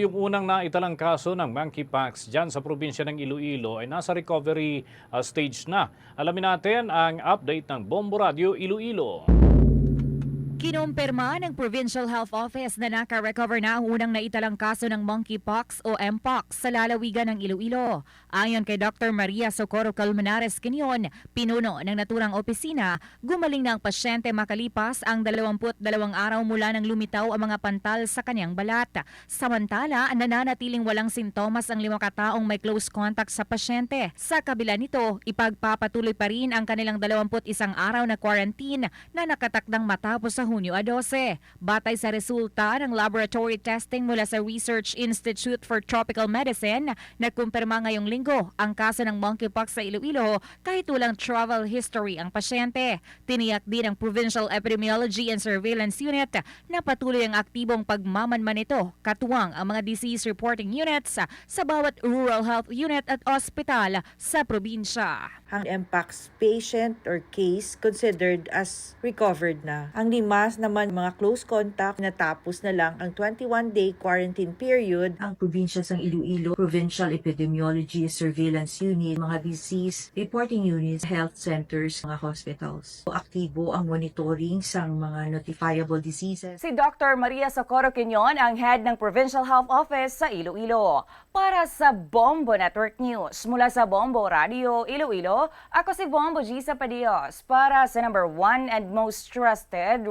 Yung unang naitalang kaso ng monkeypox dyan sa probinsya ng Iloilo ay nasa recovery uh, stage na. Alamin natin ang update ng Bombo Radio Iloilo. Kinumpirma ng Provincial Health Office na naka-recover na ang unang naitalang kaso ng monkeypox o mpox sa lalawigan ng Iloilo. Ayon kay Dr. Maria Socorro Calmenares Quinion, pinuno ng naturang opisina, gumaling na ang pasyente makalipas ang 22 araw mula nang lumitaw ang mga pantal sa kanyang balat. Samantala, nananatiling walang sintomas ang lima kataong may close contact sa pasyente. Sa kabila nito, ipagpapatuloy pa rin ang kanilang 21 araw na quarantine na nakatakdang matapos sa Hunyo 12. Batay sa resulta ng laboratory testing mula sa Research Institute for Tropical Medicine, nagkumpirma ngayong linggo ang kaso ng monkeypox sa Iloilo kahit walang travel history ang pasyente. Tiniyak din ng Provincial Epidemiology and Surveillance Unit na patuloy ang aktibong pagmamanman nito katuwang ang mga disease reporting units sa bawat rural health unit at ospital sa probinsya. ang MPAX patient or case considered as recovered na. Ang limas naman mga close contact natapos na lang ang 21-day quarantine period. Ang probinsya ng Iloilo, Provincial Epidemiology Surveillance Unit, mga disease reporting units, health centers, mga hospitals. So, aktibo ang monitoring sa mga notifiable diseases. Si Dr. Maria Socorro Quinion ang head ng Provincial Health Office sa Iloilo. Para sa Bombo Network News, mula sa Bombo Radio Iloilo, ako si Bombo Gisa Padios para sa number one and most trusted